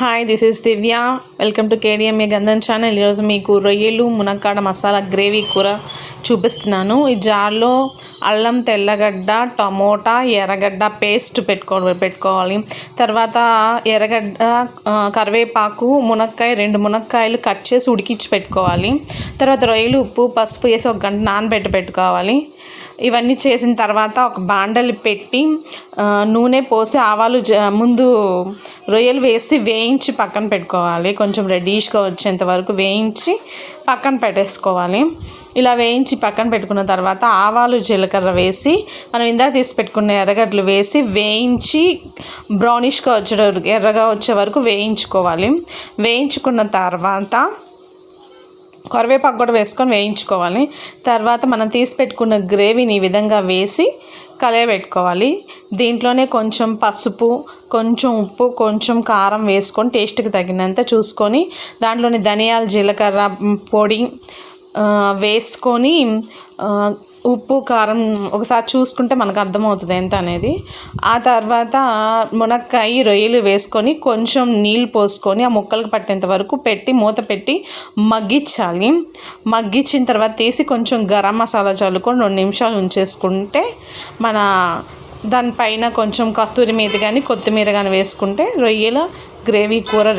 Hi this is Divya welcome to KDMA Gandham channel ఈరోజు మీకు రొయ్యలు మునక్కాడ మసాలా గ్రేవీ కూర చూపిస్తున్నాను. ఈ జార్లో అల్లం తెల్లగడ్డ టమోటా ఎర్రగడ్డ పేస్ట్ పెట్టుకో పెట్టుకోవాలి. తర్వాత ఎర్రగడ్డ కరివేపాకు మునక్కాయ రెండు మునక్కాయలు కట్ చేసి ఉడికించి పెట్టుకోవాలి. తర్వాత రొయ్యలు ఉప్పు పసుపు వేసి ఒక గంట నానబెట్టి పెట్టుకోవాలి. ఇవన్నీ చేసిన తర్వాత ఒక బాండలు పెట్టి నూనె పోసి ఆవాలు జ- ముందు రొయ్యలు వేసి వేయించి పక్కన పెట్టుకోవాలి. కొంచెం రెడీష్గా వచ్చేంత వరకు వేయించి పక్కన పెట్టేసుకోవాలి. ఇలా వేయించి పక్కన పెట్టుకున్న తర్వాత ఆవాలు జీలకర్ర వేసి మనం ఇందాక తీసి పెట్టుకున్న ఎర్రగడ్డలు వేసి వేయించి బ్రౌనిష్గా వచ్చే వరకు ఎర్రగా వచ్చే వరకు వేయించుకోవాలి. వేయించుకున్న తర్వాత కరివేపాకు కూడా వేసుకొని వేయించుకోవాలి. తర్వాత మనం తీసి పెట్టుకున్న గ్రేవీని ఈ విధంగా వేసి కలయబెట్టుకోవాలి. దీంట్లోనే కొంచెం పసుపు కొంచెం ఉప్పు కొంచెం కారం వేసుకొని టేస్ట్కి తగినంత చూసుకొని దాంట్లోని ధనియాలు జీలకర్ర పొడి వేసుకొని ఉప్పు కారం ఒకసారి చూసుకుంటే మనకు అర్థమవుతుంది ఎంత అనేది. ఆ తర్వాత మునక్కాయ రొయ్యలు వేసుకొని కొంచెం నీళ్ళు పోసుకొని ఆ ముక్కలకు పట్టేంత వరకు పెట్టి మూత పెట్టి మగ్గించాలి. మగ్గించిన తర్వాత తీసి కొంచెం గరం మసాలా చల్లుకొని రెండు నిమిషాలు ఉంచేసుకుంటే మన దానిపైన కొంచెం కస్తూరి మీద కానీ కొత్తిమీర కానీ వేసుకుంటే రొయ్యల గ్రేవీ కూర